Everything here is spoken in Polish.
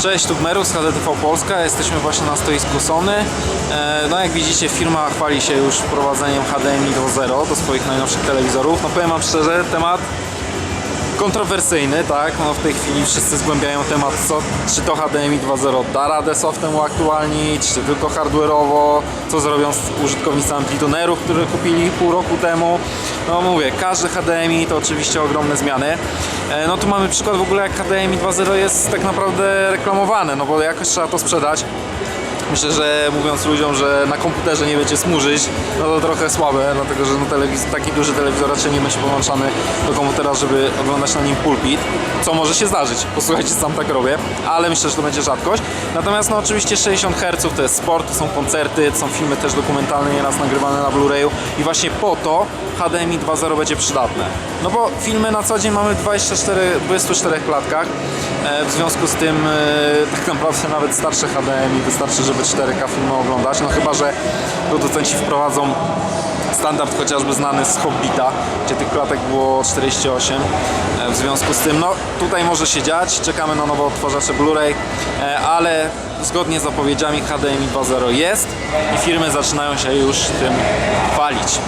Cześć, tu Merus, HDTV Polska. Jesteśmy właśnie na stoisku Sony. E, No jak widzicie, firma chwali się już wprowadzeniem HDMI 2.0 do swoich najnowszych telewizorów. No powiem wam szczerze, temat kontrowersyjny, tak? No w tej chwili wszyscy zgłębiają temat, co, czy to HDMI 2.0 da radę softem uaktualnić, czy tylko hardware'owo, co zrobią z użytkownicy Amplitunerów, które kupili pół roku temu. No mówię, każdy HDMI to oczywiście ogromne zmiany. E, No tu mamy przykład w ogóle jak HDMI 2.0 jest tak naprawdę reklamowane, no bo jakoś trzeba to sprzedać. Myślę, że mówiąc ludziom, że na komputerze nie będzie smużyć, no to trochę słabe, dlatego że no telewiz- taki duży telewizor raczej nie będzie podłączany do komputera, żeby oglądać na nim pulpit, co może się zdarzyć. Posłuchajcie, sam tak robię, ale myślę, że to będzie rzadkość. Natomiast no oczywiście 60 Hz to jest sport, to są koncerty, to są filmy też dokumentalne nieraz nagrywane na Blu-rayu i właśnie po to HDMI 2.0 będzie przydatne. No bo filmy na co dzień mamy w 24, 24 klatkach, e, w związku z tym e, tak naprawdę nawet starsze HDMI wystarczy, żeby 4K filmy oglądać, no chyba, że producenci wprowadzą standard chociażby znany z Hobbita, gdzie tych klatek było 48. E, W związku z tym, no tutaj może się dziać, czekamy na nowe odtwarzacze Blu-ray, e, ale zgodnie z zapowiedziami HDMI 2.0 jest i firmy zaczynają się już tym chwalić.